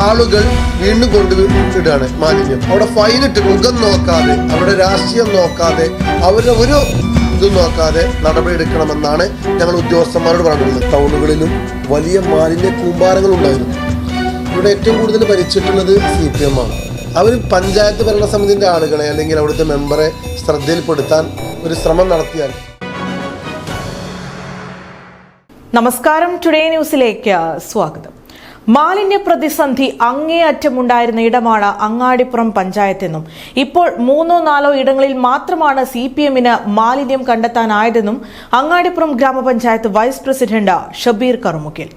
ആളുകൾ വീണ്ടും കൊണ്ടുവിടുകയാണ് മാലിന്യം. അവിടെ ഫൈനിട്ട് മുഖം നോക്കാതെ അവരുടെ രാഷ്ട്രീയം നോക്കാതെ അവരുടെ ഒരു ഇതും നോക്കാതെ നടപടിയെടുക്കണമെന്നാണ് ഞങ്ങൾ ഉദ്യോഗസ്ഥന്മാരോട് പറഞ്ഞിട്ടുള്ളത് ടൗണുകളിലും വലിയ മാലിന്യ കൂമ്പാരങ്ങൾ ഉണ്ടായിരുന്നു. ഇവിടെ ഏറ്റവും കൂടുതൽ ഭരിച്ചിട്ടുള്ളത് സി പി എം ആണ്. അവർ പഞ്ചായത്ത് ഭരണസമിതിന്റെ ആളുകളെ അല്ലെങ്കിൽ അവിടുത്തെ മെമ്പറെ ശ്രദ്ധയിൽപ്പെടുത്താൻ ഒരു ശ്രമം നടത്തിയാൽ നമസ്കാരം. ടുഡേ ന്യൂസിലേക്ക് സ്വാഗതം. മാലിന്യ പ്രതിസന്ധി അങ്ങേയറ്റമുണ്ടായിരുന്ന ഇടമാണ് അങ്ങാടിപ്പുറം പഞ്ചായത്തെന്നും ഇപ്പോൾ മൂന്നോ നാലോ ഇടങ്ങളിൽ മാത്രമാണ് സി പി എമ്മിന് മാലിന്യം കണ്ടെത്താനായതെന്നും അങ്ങാടിപ്പുറം ഗ്രാമപഞ്ചായത്ത് വൈസ് പ്രസിഡന്റ് ഷബീർ കറുമുക്കിൽ.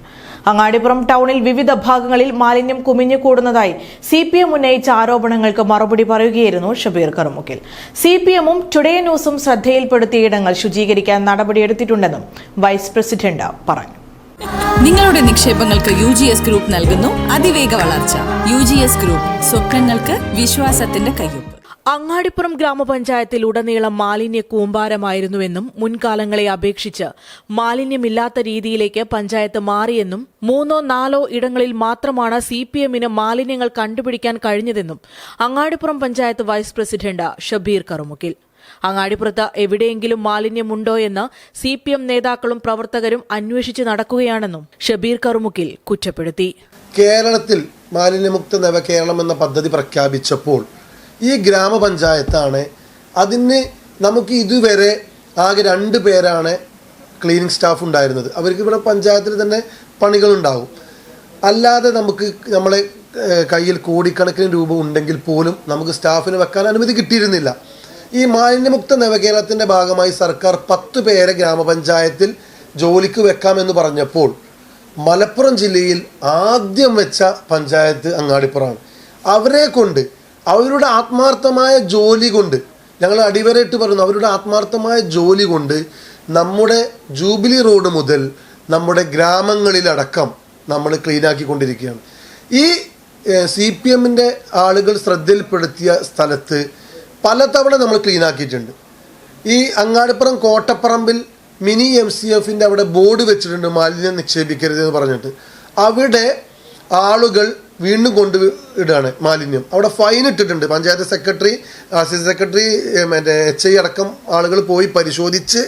അങ്ങാടിപ്പുറം ടൗണിൽ വിവിധ ഭാഗങ്ങളിൽ മാലിന്യം കുമിഞ്ഞുകൂടുന്നതായി സി പി എം ഉന്നയിച്ച ആരോപണങ്ങൾക്ക് മറുപടി പറയുകയായിരുന്നു ഷബീർ കറുമുക്കിൽ. സി പി എമ്മും ടുഡേ ന്യൂസും ശ്രദ്ധയിൽപ്പെടുത്തിയ ഇടങ്ങൾ ശുചീകരിക്കാൻ നടപടിയെടുത്തിട്ടുണ്ടെന്നും വൈസ് പ്രസിഡന്റ് പറഞ്ഞു. നിങ്ങളുടെ നിക്ഷേപങ്ങൾക്ക് യു ജി എസ് ഗ്രൂപ്പ് നൽകുന്നു അതിവേഗ വളർച്ച. യു ജി എസ് ഗ്രൂപ്പ് സ്വപ്നങ്ങൾക്ക് വിശ്വാസത്തിന്റെ കയ്യൊപ്പ്. അങ്ങാടിപ്പുറം ഗ്രാമപഞ്ചായത്തിൽ ഉടനീളം മാലിന്യ കൂമ്പാരമായിരുന്നുവെന്നും മുൻകാലങ്ങളെ അപേക്ഷിച്ച് മാലിന്യമില്ലാത്ത രീതിയിലേക്ക് പഞ്ചായത്ത് മാറിയെന്നും മൂന്നോ നാലോ ഇടങ്ങളിൽ മാത്രമാണ് സി പി എമ്മിന് മാലിന്യങ്ങൾ കണ്ടുപിടിക്കാൻ കഴിഞ്ഞതെന്നും അങ്ങാടിപ്പുറം പഞ്ചായത്ത് വൈസ് പ്രസിഡന്റ് ഷബീർ കറുമുക്കിൽ. അങ്ങാടിപ്പുറത്ത് എവിടെയെങ്കിലും മാലിന്യമുണ്ടോ എന്ന് സി പി എം നേതാക്കളും പ്രവർത്തകരും അന്വേഷിച്ച് നടക്കുകയാണെന്നും ഷബീർ കറുമുക്കിൽ കുറ്റപ്പെടുത്തി. കേരളത്തിൽ മാലിന്യമുക്ത നവകേരളം എന്ന പദ്ധതി പ്രഖ്യാപിച്ചപ്പോൾ ഈ ഗ്രാമപഞ്ചായത്താണ് അതിന് നമുക്ക് ഇതുവരെ ആകെ രണ്ട് പേരാണ് ക്ലീനിങ് സ്റ്റാഫ് ഉണ്ടായിരുന്നത്. അവർക്ക് ഇവിടെ പഞ്ചായത്തിൽ തന്നെ പണികളുണ്ടാവും. അല്ലാതെ നമുക്ക് നമ്മളെ കയ്യിൽ കോടിക്കണക്കിന് രൂപ ഉണ്ടെങ്കിൽ പോലും നമുക്ക് സ്റ്റാഫിന് വെക്കാൻ അനുമതി കിട്ടിയിരുന്നില്ല. ഈ മാലിന്യമുക്ത നവകേരളത്തിന്റെ ഭാഗമായി സർക്കാർ പത്ത് പേരെ ഗ്രാമപഞ്ചായത്തിൽ ജോലിക്ക് വെക്കാമെന്ന് പറഞ്ഞപ്പോൾ മലപ്പുറം ജില്ലയിൽ ആദ്യം വെച്ച പഞ്ചായത്ത് അങ്ങാടിപ്പുറമാണ്. അവരെ കൊണ്ട് അവരുടെ ആത്മാർത്ഥമായ ജോലി കൊണ്ട് ഞങ്ങൾ അടിവരയിട്ട് പറയുന്നു അവരുടെ ആത്മാർത്ഥമായ ജോലി കൊണ്ട് നമ്മുടെ ജൂബിലി റോഡ് മുതൽ നമ്മുടെ ഗ്രാമങ്ങളിലടക്കം നമ്മൾ ക്ലീനാക്കിക്കൊണ്ടിരിക്കുകയാണ്. ഈ സി പി എമ്മിന്റെ ആളുകൾ ശ്രദ്ധയിൽപ്പെടുത്തിയ സ്ഥലത്ത് പലതവണ നമ്മൾ ക്ലീൻ ആക്കിയിട്ടുണ്ട്. ഈ അങ്ങാടിപ്പുറം കോട്ടപ്പറമ്പിൽ മിനി എം സി എഫിന്റെ അവിടെ ബോർഡ് വെച്ചിട്ടുണ്ട് മാലിന്യം നിക്ഷേപിക്കരുത് എന്ന് പറഞ്ഞിട്ട്. അവിടെ ആളുകൾ വീണ്ടും കൊണ്ട് ഇടുകയാണ് മാലിന്യം. അവിടെ ഫൈൻ ഇട്ടിട്ടുണ്ട്. പഞ്ചായത്ത് സെക്രട്ടറി അസിസ്റ്റന്റ് സെക്രട്ടറി മറ്റേ എച്ച് ഐ അടക്കം ആളുകൾ പോയി പരിശോധിച്ച്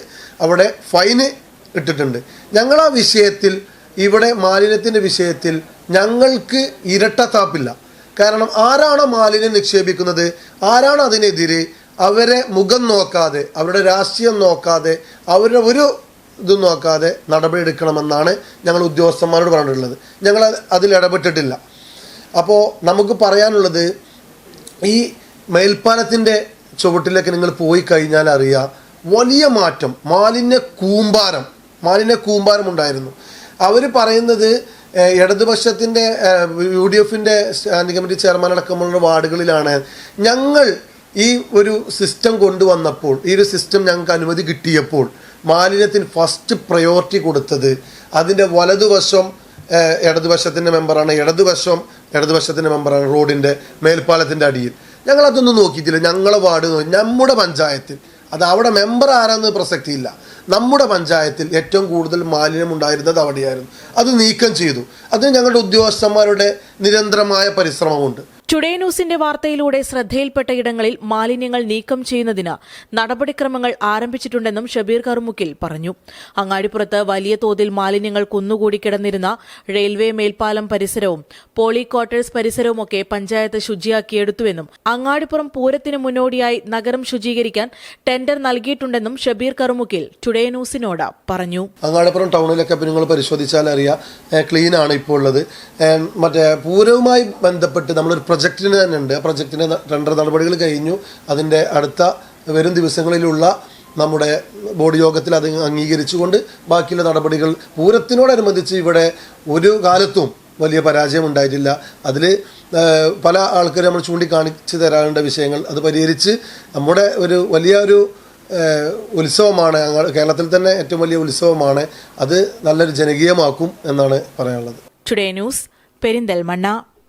അവിടെ ഫൈന് ഇട്ടിട്ടുണ്ട്. ഞങ്ങൾ ആ വിഷയത്തിൽ ഇവിടെ മാലിന്യത്തിന്റെ വിഷയത്തിൽ ഞങ്ങൾക്ക് ഇരട്ടത്താപ്പില്ല. കാരണം ആരാണോ മാലിന്യം നിക്ഷേപിക്കുന്നത് ആരാണ് അതിനെതിരെ അവരെ മുഖം നോക്കാതെ അവരുടെ രാഷ്ട്രീയം നോക്കാതെ അവരുടെ ഒരു ഇതും നോക്കാതെ നടപടിയെടുക്കണമെന്നാണ് ഞങ്ങൾ ഉദ്യോഗസ്ഥന്മാരോട് പറഞ്ഞിട്ടുള്ളത്. ഞങ്ങൾ അത് അതിൽ ഇടപെട്ടിട്ടില്ല. അപ്പോൾ നമുക്ക് പറയാനുള്ളത് ഈ മേൽപ്പാലത്തിന്റെ ചുവട്ടിലേക്ക് നിങ്ങൾ പോയി കഴിഞ്ഞാൽ അറിയാം വലിയ മാറ്റം മാലിന്യ കൂമ്പാരം മാലിന്യ കൂമ്പാരം ഉണ്ടായിരുന്നു. അവർ പറയുന്നത് ഇടതുപക്ഷത്തിന്റെ യു ഡി എഫിന്റെ സ്റ്റാൻഡിംഗ് കമ്മിറ്റി ചെയർമാൻ അടക്കമുള്ള വാർഡുകളിലാണ്. ഞങ്ങൾ ഈ ഒരു സിസ്റ്റം കൊണ്ടുവന്നപ്പോൾ ഈ ഒരു സിസ്റ്റം ഞങ്ങൾക്ക് അനുമതി കിട്ടിയപ്പോൾ മാലിന്യത്തിന് ഫസ്റ്റ് പ്രയോറിറ്റി കൊടുത്തത് അതിന്റെ വലതുവശം ഇടതുവശത്തിന്റെ മെമ്പറാണ് ഇടതുവശം ഇടതുവശത്തിന്റെ മെമ്പറാണ് റോഡിന്റെ മേൽപ്പാലത്തിന്റെ അടിയിൽ. ഞങ്ങൾ അതൊന്നും നോക്കിയിട്ടില്ല. ഞങ്ങളെ വാർഡ് നമ്മുടെ പഞ്ചായത്തിൽ. അത് അവിടെ മെമ്പർ ആരാന്ന് പ്രസക്തിയില്ല. നമ്മുടെ പഞ്ചായത്തിൽ ഏറ്റവും കൂടുതൽ മാലിന്യം ഉണ്ടായിരുന്നത് അവിടെയായിരുന്നു അത് നീക്കം ചെയ്തു. അതിന് ഞങ്ങളുടെ ഉദ്യോഗസ്ഥന്മാരുടെ നിരന്തരമായ പരിശ്രമമുണ്ട്. ടുഡേ ന്യൂസിന്റെ വാർത്തയിലൂടെ ശ്രദ്ധയിൽപ്പെട്ട ഇടങ്ങളിൽ മാലിന്യങ്ങൾ നീക്കം ചെയ്യുന്നതിന് നടപടിക്രമങ്ങൾ ആരംഭിച്ചിട്ടുണ്ടെന്നും ഷബീർ കറുമുക്കിൽ പറഞ്ഞു. അങ്ങാടിപ്പുറത്ത് വലിയ തോതിൽ മാലിന്യങ്ങൾ കുന്നുകൂടി കിടന്നിരുന്ന റെയിൽവേ മേൽപ്പാലം പരിസരവും പോളി ക്വാർട്ടേഴ്സ് പരിസരവുമൊക്കെ പഞ്ചായത്ത് ശുചിയാക്കിയെടുത്തുവെന്നും അങ്ങാടിപ്പുറം പൂരത്തിന് മുന്നോടിയായി നഗരം ശുചീകരിക്കാൻ ടെൻഡർ നൽകിയിട്ടുണ്ടെന്നും ഷബീർ കറുമുക്കിൽ ടുഡേ ന്യൂസിനോട് പറഞ്ഞു. അങ്ങാടിപ്പുറം ടൗണിലൊക്കെ നിങ്ങൾ പരിശോധിച്ചാൽ അറിയാം ക്ലീൻ ആണ് ഇപ്പോൾ ഉള്ളത്. മറ്റേ പൂരവുമായി ബന്ധപ്പെട്ട് നമ്മളൊരു പ്രൊജക്റ്റിന് തന്നെ ഉണ്ട് ആ പ്രൊജക്റ്റിന് ടെൻഡർ നടപടികൾ കഴിഞ്ഞു. അതിന്റെ അടുത്ത വരും ദിവസങ്ങളിലുള്ള നമ്മുടെ ബോർഡ് യോഗത്തിൽ അത് അംഗീകരിച്ചുകൊണ്ട് ബാക്കിയുള്ള നടപടികൾ പൂരത്തിനോടനുബന്ധിച്ച് ഇവിടെ ഒരു കാലത്തും വലിയ പരാജയം ഉണ്ടായിട്ടില്ല. അതിൽ പല ആൾക്കാരും നമ്മൾ ചൂണ്ടിക്കാണിച്ച് തരാനുള്ള വിഷയങ്ങൾ. അത് പരിഹരിച്ച് നമ്മുടെ ഒരു വലിയ ഒരു ഉത്സവമാണ്. കേരളത്തിൽ തന്നെ ഏറ്റവും വലിയ ഉത്സവമാണ്. അത് നല്ലൊരു ജനകീയമാക്കും എന്നാണ് പറയാനുള്ളത്. Today news Perinthalmanna